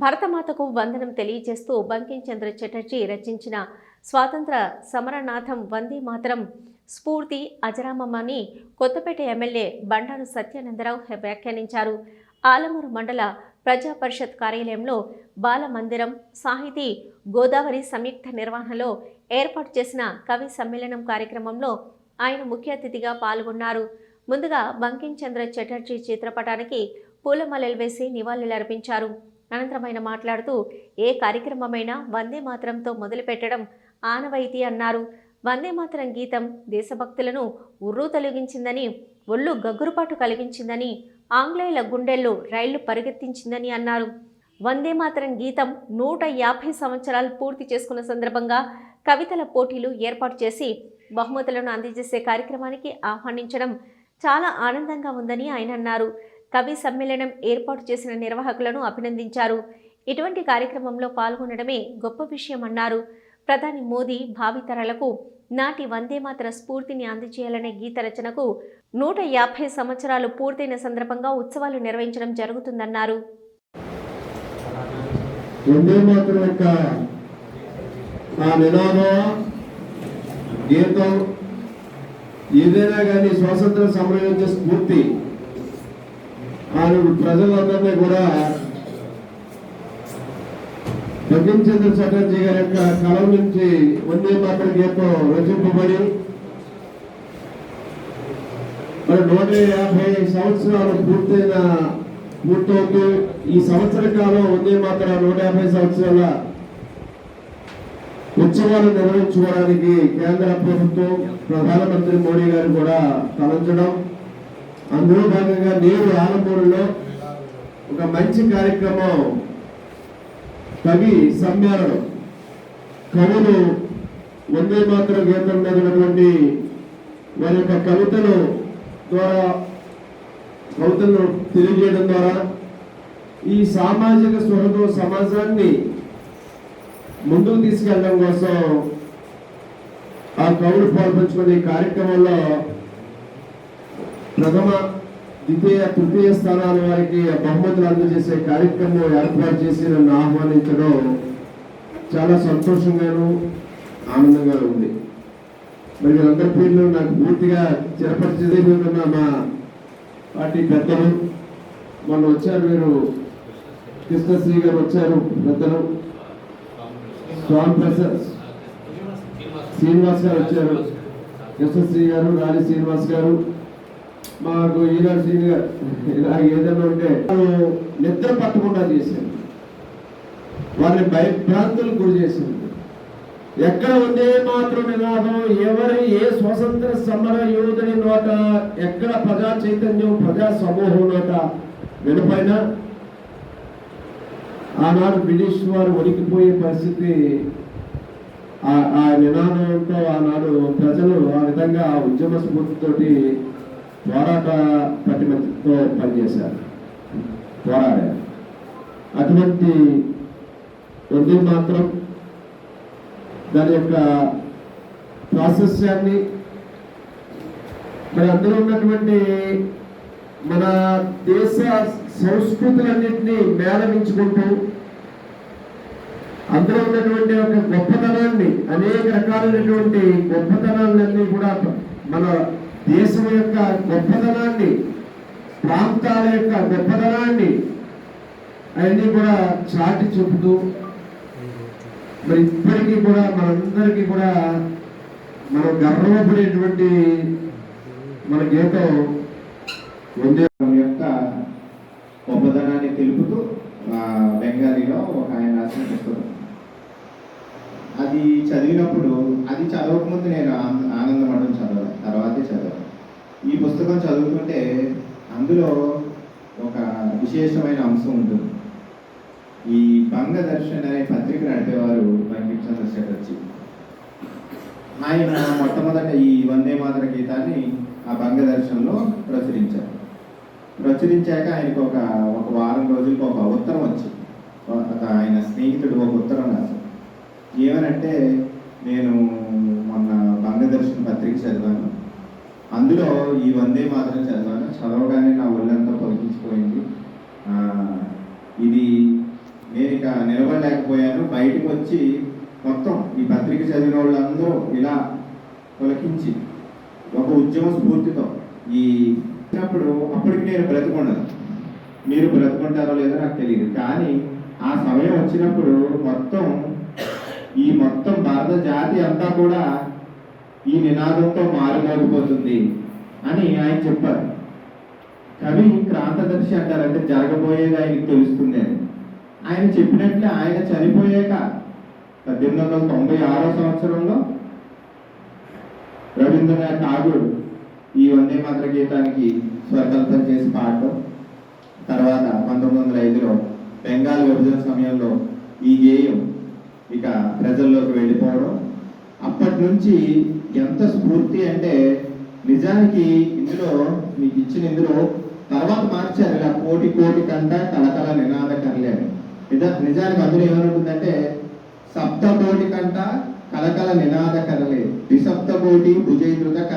భరతమాతకు వందనం తెలియజేస్తూ బంకించంద్ర చటర్జీ రచించిన స్వాతంత్ర సమరనాథం వందే మాతరం స్ఫూర్తి అజరామమని కొత్తపేట ఎమ్మెల్యే బండారు సత్యానందరావు వ్యాఖ్యానించారు. ఆలమూరు మండల ప్రజా పరిషత్ కార్యాలయంలో బాల మందిరం సాహితీ గోదావరి సంయుక్త నిర్వహణలో ఏర్పాటు చేసిన కవి సమ్మేళనం కార్యక్రమంలో ఆయన ముఖ్య అతిథిగా పాల్గొన్నారు. ముందుగా బంకించంద్ర చటర్జీ చిత్రపటానికి పూలమాలలు వేసి నివాళులర్పించారు. అనంతరం ఆయన మాట్లాడుతూ ఏ కార్యక్రమమైనా వందే మాత్రంతో మొదలుపెట్టడం ఆనవాయితీ అన్నారు. వందే మాత్రం గీతం దేశభక్తులను ఉర్రూ తొలగించిందని ఒళ్ళు గగ్గురుపాటు కలిగించిందని ఆంగ్లేయుల గుండెల్లో రైళ్ళు పరిగెత్తించిందని అన్నారు. వందే మాత్రం గీతం నూట యాభై సంవత్సరాలు పూర్తి చేసుకున్న సందర్భంగా కవితల పోటీలు ఏర్పాటు చేసి బహుమతులను అందజేసే కార్యక్రమానికి ఆహ్వానించడం చాలా ఆనందంగా ఉందని ఆయన అన్నారు. కవి సమ్మేళనం ఏర్పాటు చేసిన నిర్వాహకులను అభినందించారు. ఇటువంటి కార్యక్రమంలో పాల్గొనడమే గొప్ప విషయం అన్నారు ప్రధాని మోదీ భావితరాలకు నాటి వందేమాతర స్ఫూర్తిని అందజేయాలనే గీత రచనకు నూట యాభై సంవత్సరాలు పూర్తయిన సందర్భంగా ఉత్సవాలు నిర్వహించడం జరుగుతుందన్నారు. ఏదైనా కానీ స్వాతంత్ర సమరం యొక్క స్ఫూర్తి నాలుగు ప్రజలందరినీ కూడా చంద్ర చటర్జీ గారి యొక్క కలం నుంచి వందే మాతర గీతం రచింపబడి మరి నూట యాభై సంవత్సరాలు పూర్తయిన పూర్తవుతూ ఈ సంవత్సర కాలం వందే మాత్రం నూట యాభై సంవత్సరాల ఉత్సవాలు నిర్వహించుకోవడానికి కేంద్ర ప్రభుత్వం ప్రధానమంత్రి మోడీ గారు కూడా తలంచడం. అందులో భాగంగా నేను ఆలమూరులో ఒక మంచి కార్యక్రమం కవి సమ్మేళనం కవులు వందే మాత్రం గీతం మీద ఉన్నటువంటి వారి యొక్క కవితలు ద్వారా కవితలను తెలియజేయడం ద్వారా ఈ సామాజిక స్పృహతో సమాజాన్ని ముందుకు తీసుకెళ్ళడం కోసం ఆ కవులు పాల్పంచుకునే కార్యక్రమంలో ప్రథమ ద్వితీయ తృతీయ స్థానాల వారికి ఆ బహుమతులు అందజేసే కార్యక్రమం ఏర్పాటు చేసి నన్ను ఆహ్వానించడం చాలా సంతోషంగాను ఆనందంగా ఉంది. మరి వీళ్ళందరి పేర్లు నాకు పూర్తిగా చిరపరిచిదే ఉన్న మా పార్టీ పెద్దలు. మొన్న వచ్చారు మీరు కృష్ణశ్రీ గారు వచ్చారు పెద్దలు. స్వామి ప్రసాద్ శ్రీనివాస్ గారు వచ్చారు. కృష్ణశ్రీ గారు రాణి శ్రీనివాస్ గారు. మాకు ఈనాడు సీనియర్ ఇలా ఏదైనా ఉంటే నిద్ర పట్టకుండా చేసింది వారిని భయభ్రాంతులు గురి చేసింది ఎక్కడ ఉందే మాత్రం నినాదం ఎవరి ఏ స్వతంత్ర సమర యోధుని నోట ఎక్కడ ప్రజా చైతన్యం ప్రజా సమూహం నోట వినపైన ఆనాడు బ్రిటిష్ వారు వణికిపోయే పరిస్థితి ఆ- ఆ నినాదంతో ఆనాడు ప్రజలు ఆ విధంగా ఉద్యమ స్ఫూర్తితోటి పోరాట ప్రతిమతో పనిచేశారు. పోరాడారు. అటువంటి వందే మాత్రం దాని యొక్క ప్రాశస్యాన్ని మరి అందులో ఉన్నటువంటి మన దేశ సంస్కృతులన్నింటినీ మేళవించుకుంటూ అందులో ఉన్నటువంటి ఒక గొప్పతనాన్ని అనేక రకాలైనటువంటి గొప్పతనాలన్నీ కూడా మన దేశం యొక్క గొప్పతనాన్ని ప్రాంతాల యొక్క గొప్పతనాన్ని అవన్నీ కూడా చాటి చూపుతూ మరి ఇప్పటికీ కూడా మనందరికీ కూడా మనం గర్వపడేటువంటి మన గీతం వందే మన యొక్క గొప్పతనాన్ని తెలుపుతూ ఆ, బెంగాలీలో ఒక ఆయన రాసిన పుస్తకం. అది చదివినప్పుడు అది చదవకముందు నేను ఆనంద- ఆనందపడడం తర్వాతే చదవాలి ఈ పుస్తకం చదువుతుంటే అందులో ఒక విశేషమైన అంశం ఉంటుంది. ఈ బంగదర్శన్ అనే పత్రిక నడిపేవారు వెంకటచంద్ర చటర్జీ ఆయన మొట్టమొదట ఈ వందే మాతర గీతాన్ని ఆ బంగదర్శన్లో ప్రచురించారు. ప్రచురించాక ఆయనకు ఒక ఒక వారం రోజులకు ఒక ఉత్తరం వచ్చింది. ఒక ఆయన స్నేహితుడు ఒక ఉత్తరం రాశారు. ఏమనంటే నేను మొన్న బంగదర్శన్ పత్రిక చదివాను అందులో ఈ వందే మాత్రం చదివాను. చదవగానే నా ఒళ్ళంతా పొలికించిపోయింది ఇది నేను ఇక నిలబడలేకపోయాను. బయటకు వచ్చి మొత్తం ఈ పత్రిక చదివిన వాళ్ళందరూ ఇలా పులకించి ఒక ఉద్యమ స్ఫూర్తితో ఈ అప్పుడు అప్పటికి నేను బ్రతుకుండను. మీరు బ్రతుకుంటారో లేదో నాకు తెలియదు. కానీ ఆ సమయం వచ్చినప్పుడు మొత్తం ఈ మొత్తం భారత జాతి అంతా కూడా ఈ నినాదంతో మారుమోగిపోతుంది అని ఆయన చెప్పారు. కవి క్రాంతదర్శి అంటారు అంటే జరగబోయేది ఆయనకి తెలుస్తుంది. అని ఆయన చెప్పినట్లే ఆయన చనిపోయాక పద్దెనిమిది వందల తొంభై ఆరో సంవత్సరంలో రవీంద్రనాథ్ ఠాగూర్ ఈ వందే మాత్ర గీతానికి స్వరకల్పన చేసి పాడటం. తర్వాత పంతొమ్మిది వందల ఐదులో బెంగాల్ విభజన సమయంలో ఈ గేయం ఇక ప్రజల్లోకి వెళ్ళిపోవడం. అప్పటి నుంచి ఎంత స్ఫూర్తి అంటే నిజానికి ఇందులో మీకు ఇచ్చిన ఇందులో తర్వాత మార్చారు ఇలా కోటి కోటి కంట కలకల నినాద కరలే అని. నిజా నిజానికి అందులో ఏమనుంటుందంటే సప్త కోటి కంట కలకల నినాద కరలే ద్విసప్త కోటి భుజైదృత